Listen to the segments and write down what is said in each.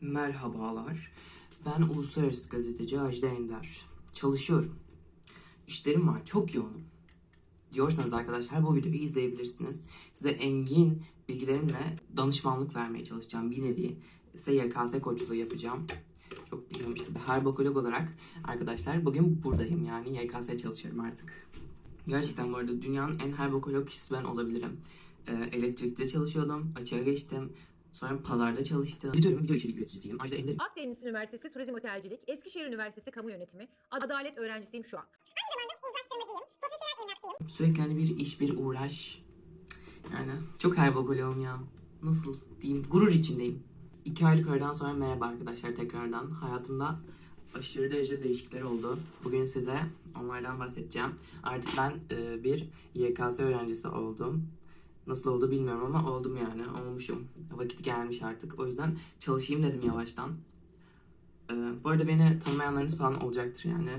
Merhabalar. Ben uluslararası gazeteci Ajda Ender. Çalışıyorum. İşlerim var. Çok yoğunum. Diyorsanız arkadaşlar bu videoyu izleyebilirsiniz. Size engin bilgilerimle danışmanlık vermeye çalışacağım. Bir nevi size YKS koçluğu yapacağım. Çok biliyormuş gibi her bokolog olarak arkadaşlar bugün buradayım yani YKS çalışıyorum artık. Gerçekten bu arada dünyanın en her bokolog kişisi ben olabilirim. Ee, elektrikte çalışıyordum, açığa geçtim. Sonra pazarda çalıştım. Editörüm, video içerik üreticisiyim. Ajda Ender Akdeniz Üniversitesi Turizm Otelcilik, Eskişehir Üniversitesi Kamu Yönetimi, Adalet öğrencisiyim şu an. Sürekli hani bir iş, bir uğraş. Yani çok herbokoloğum ya. Nasıl diyeyim? Gurur içindeyim. İki aylık aradan sonra merhaba arkadaşlar tekrardan. Hayatımda aşırı derece değişiklikler oldu. Bugün size onlardan bahsedeceğim. Artık ben e, bir YKS öğrencisi oldum. Nasıl oldu bilmiyorum ama oldum yani. Olmuşum. Vakit gelmiş artık. O yüzden çalışayım dedim yavaştan. E, bu arada beni tanımayanlarınız falan olacaktır yani.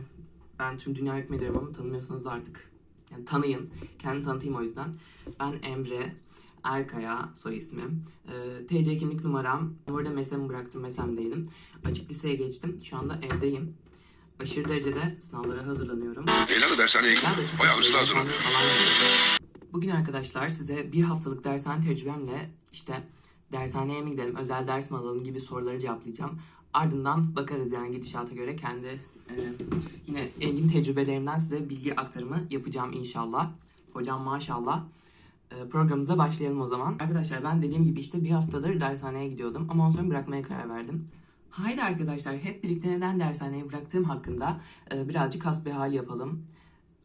Ben tüm dünya hükmediyorum ama tanımıyorsanız da artık yani tanıyın. Kendimi tanıtayım o yüzden. Ben Emre Erkaya soy ismim. Ee, TC kimlik numaram. Bu arada mesleğimi bıraktım. Mesemdeydim. Açık liseye geçtim. Şu anda evdeyim. Aşırı derecede sınavlara hazırlanıyorum. Leyla da dershaneye çok Bayağı hızlı mutluyum. hazırlanıyor. Bugün arkadaşlar size bir haftalık dershane tecrübemle işte dershaneye mi gidelim, özel ders mi alalım gibi soruları cevaplayacağım. Ardından bakarız yani gidişata göre kendi e, yine engin tecrübelerimden size bilgi aktarımı yapacağım inşallah. Hocam maşallah. E, programımıza başlayalım o zaman. Arkadaşlar ben dediğim gibi işte bir haftadır dershaneye gidiyordum ama ondan sonra bırakmaya karar verdim. Haydi arkadaşlar hep birlikte neden dershaneyi bıraktığım hakkında e, birazcık hasbihal yapalım.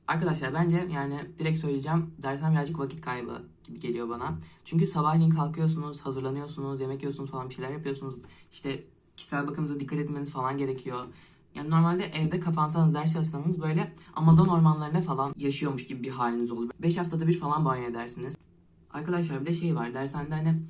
Arkadaşlar bence yani direkt söyleyeceğim dersten birazcık vakit kaybı gibi geliyor bana. Çünkü sabahleyin kalkıyorsunuz, hazırlanıyorsunuz, yemek yiyorsunuz falan bir şeyler yapıyorsunuz. İşte kişisel bakımınıza dikkat etmeniz falan gerekiyor. Yani normalde evde kapansanız ders çalışsanız böyle Amazon ormanlarında falan yaşıyormuş gibi bir haliniz olur. 5 haftada bir falan banyo edersiniz. Arkadaşlar bir de şey var dershanede hani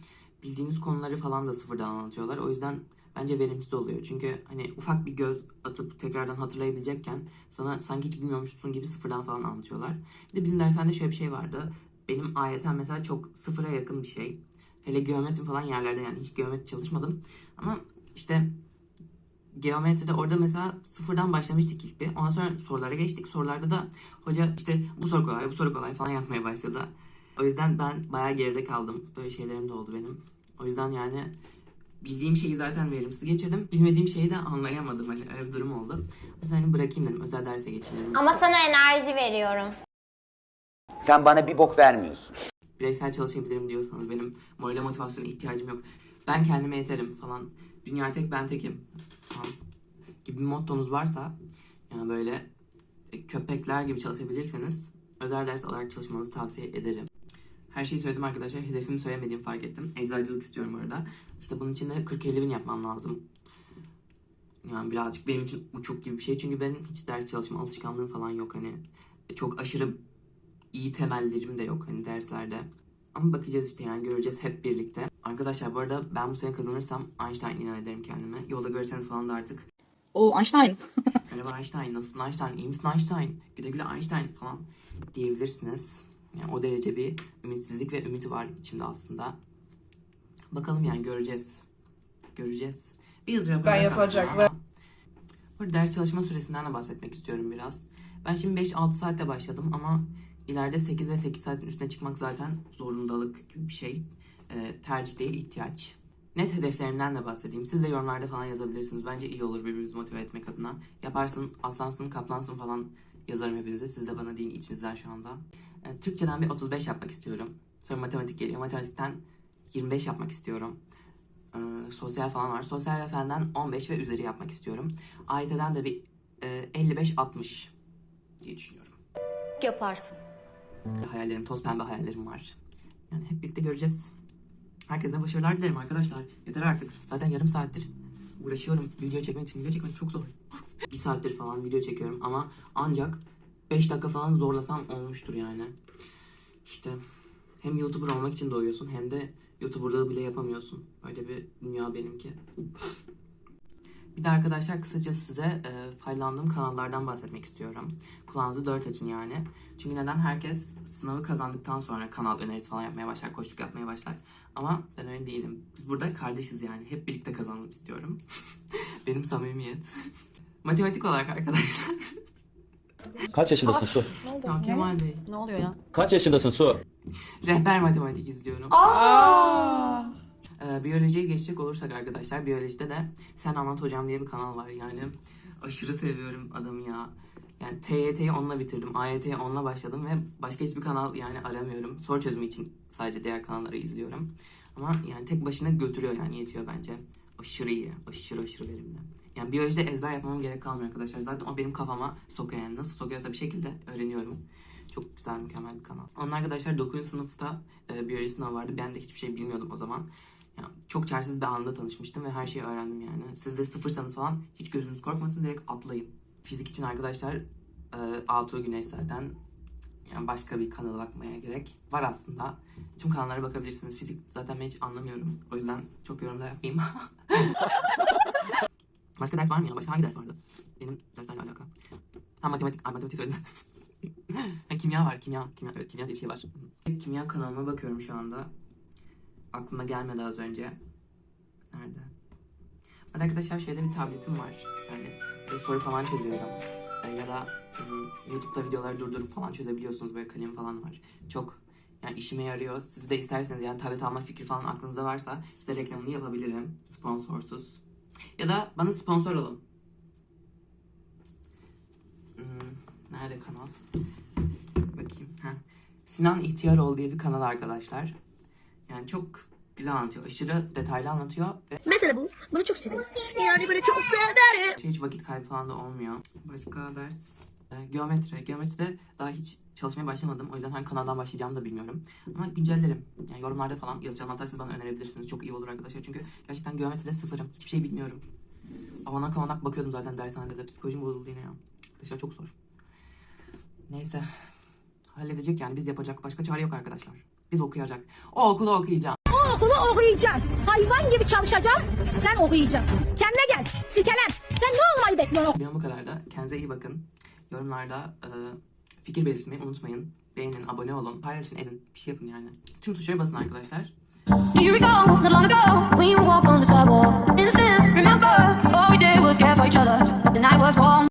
bildiğiniz konuları falan da sıfırdan anlatıyorlar. O yüzden bence verimsiz oluyor. Çünkü hani ufak bir göz atıp tekrardan hatırlayabilecekken sana sanki hiç bilmiyormuşsun gibi sıfırdan falan anlatıyorlar. Bir de bizim dershanede şöyle bir şey vardı. Benim ayeten mesela çok sıfıra yakın bir şey. Hele geometri falan yerlerde yani hiç geometri çalışmadım. Ama işte geometride orada mesela sıfırdan başlamıştık ilk bir. Ondan sonra sorulara geçtik. Sorularda da hoca işte bu soru kolay, bu soru kolay falan yapmaya başladı. O yüzden ben bayağı geride kaldım. Böyle şeylerim de oldu benim. O yüzden yani bildiğim şeyi zaten verimsiz geçirdim. Bilmediğim şeyi de anlayamadım. Hani öyle bir durum oldu. O yüzden hani bırakayım dedim. Özel derse geçeyim dedim. Ama sana enerji veriyorum. Sen bana bir bok vermiyorsun. bireysel çalışabilirim diyorsanız benim morale motivasyona ihtiyacım yok. Ben kendime yeterim falan. Dünya tek ben tekim falan gibi bir mottonuz varsa yani böyle köpekler gibi çalışabilecekseniz özel ders alarak çalışmanızı tavsiye ederim. Her şeyi söyledim arkadaşlar. Hedefimi söylemediğimi fark ettim. Eczacılık istiyorum bu arada. İşte bunun için de 40-50 bin yapmam lazım. Yani birazcık benim için uçuk gibi bir şey. Çünkü benim hiç ders çalışma alışkanlığım falan yok. Hani çok aşırı iyi temellerim de yok hani derslerde. Ama bakacağız işte yani göreceğiz hep birlikte. Arkadaşlar bu arada ben bu sene kazanırsam Einstein ilan ederim kendime. Yolda görürseniz falan da artık. O Einstein. Merhaba Einstein, nasılsın Einstein, iyi misin Einstein, güle güle Einstein falan diyebilirsiniz. Yani o derece bir ümitsizlik ve ümit var içimde aslında. Bakalım yani göreceğiz. Göreceğiz. Bir hızlı yapacak yapacaklar. aslında ama- Bu arada ders çalışma süresinden de bahsetmek istiyorum biraz. Ben şimdi 5-6 saatte başladım ama ileride 8 ve 8 saatin üstüne çıkmak zaten zorundalık gibi bir şey. Ee, tercih değil ihtiyaç. Net hedeflerimden de bahsedeyim. Siz de yorumlarda falan yazabilirsiniz. Bence iyi olur birbirimizi motive etmek adına. Yaparsın, aslansın, kaplansın falan yazarım hepinize. Siz de bana deyin içinizden şu anda. Ee, Türkçeden bir 35 yapmak istiyorum. Sonra matematik geliyor. Matematikten 25 yapmak istiyorum. Ee, sosyal falan var. Sosyal ve fenden 15 ve üzeri yapmak istiyorum. AYT'den de bir e, 55-60 diye düşünüyorum. Yaparsın. Hayallerim, toz pembe hayallerim var. Yani hep birlikte göreceğiz. Herkese başarılar dilerim arkadaşlar. Yeter artık. Zaten yarım saattir uğraşıyorum video çekmek için. Video çekmek çok zor. bir saattir falan video çekiyorum ama ancak 5 dakika falan zorlasam olmuştur yani. İşte hem YouTuber olmak için doğuyorsun hem de YouTuber'lığı bile yapamıyorsun. Öyle bir dünya benimki. Bir de arkadaşlar kısaca size e, faydalandığım kanallardan bahsetmek istiyorum. Kulağınızı dört açın yani. Çünkü neden? Herkes sınavı kazandıktan sonra kanal önerisi falan yapmaya başlar, koştuk yapmaya başlar. Ama ben öyle değilim. Biz burada kardeşiz yani. Hep birlikte kazanalım istiyorum. Benim samimiyet. Matematik olarak arkadaşlar. Kaç yaşındasın Su? tamam Kemal Bey. Ne oluyor ya? Kaç yaşındasın Su? Rehber matematik izliyorum. Ee, biyolojiye geçecek olursak arkadaşlar biyolojide de Sen Anlat Hocam diye bir kanal var yani. Aşırı seviyorum adamı ya. Yani TYT'yi onunla bitirdim. AYT'ye onunla başladım ve başka hiçbir kanal yani aramıyorum. Soru çözümü için sadece diğer kanalları izliyorum. Ama yani tek başına götürüyor yani yetiyor bence. Aşırı iyi. Aşırı aşırı verimli. Yani biyolojide ezber yapmam gerek kalmıyor arkadaşlar. Zaten o benim kafama sokuyor yani. Nasıl sokuyorsa bir şekilde öğreniyorum. Çok güzel, mükemmel bir kanal. Onun arkadaşlar 9. sınıfta e, biyoloji sınavı vardı. Ben de hiçbir şey bilmiyordum o zaman. Ya, çok çaresiz bir anda tanışmıştım ve her şeyi öğrendim yani. Siz de sıfırsanız falan hiç gözünüz korkmasın direkt atlayın. Fizik için arkadaşlar e, Altuğ Güneş zaten yani başka bir kanala bakmaya gerek var aslında. Tüm kanallara bakabilirsiniz. Fizik zaten ben hiç anlamıyorum. O yüzden çok yorumda yapmayayım. başka ders var mı ya? Başka hangi ders vardı? Benim derslerle alaka. Ha matematik, ay matematik söyledim. ha, kimya var, kimya, kimya, evet kimya diye bir şey var. Kimya kanalıma bakıyorum şu anda. Aklıma gelmedi az önce. Nerede? Ben arkadaşlar şöyle bir tabletim var. Yani soru falan çözüyorum. Ee, ya da YouTube'da videoları durdurup falan çözebiliyorsunuz. Böyle kalem falan var. Çok yani işime yarıyor. Siz de isterseniz yani tablet alma fikri falan aklınızda varsa size reklamını yapabilirim. Sponsorsuz. Ya da bana sponsor olun. Hmm, nerede kanal? Bakayım. Heh. Sinan İhtiyaroğlu diye bir kanal arkadaşlar. Yani çok güzel anlatıyor. Aşırı detaylı anlatıyor ve Mesela bu. Bunu çok severim. Yani böyle çok severim. hiç vakit kaybı falan da olmuyor. Başka ders? Ee, geometri. Geometride daha hiç çalışmaya başlamadım. O yüzden hangi kanaldan başlayacağımı da bilmiyorum. Ama güncellerim. Yani yorumlarda falan yazacağım. Hatta siz bana önerebilirsiniz. Çok iyi olur arkadaşlar. Çünkü gerçekten geometride sıfırım. Hiçbir şey bilmiyorum. Avanak avanak bakıyordum zaten dershanede de. Psikolojim bozuldu yine ya. Arkadaşlar çok zor. Neyse. Halledecek yani. Biz yapacak. Başka çare yok arkadaşlar. Biz okuyacak. O okulu okuyacağım. Okulu okuyacaksın. Hayvan gibi çalışacaksın. Sen okuyacaksın. Kendine gel. Sikelen. Sen ne olmayı bekliyorsun? Videom bu kadar da. Kendinize iyi bakın. Yorumlarda e, fikir belirtmeyi unutmayın. Beğenin, abone olun, paylaşın, edin. Bir şey yapın yani. Tüm tuşlara basın arkadaşlar. Here we go, not long ago, when you walk on the sidewalk. Innocent, remember, all we did was care for each other. But the night was warm.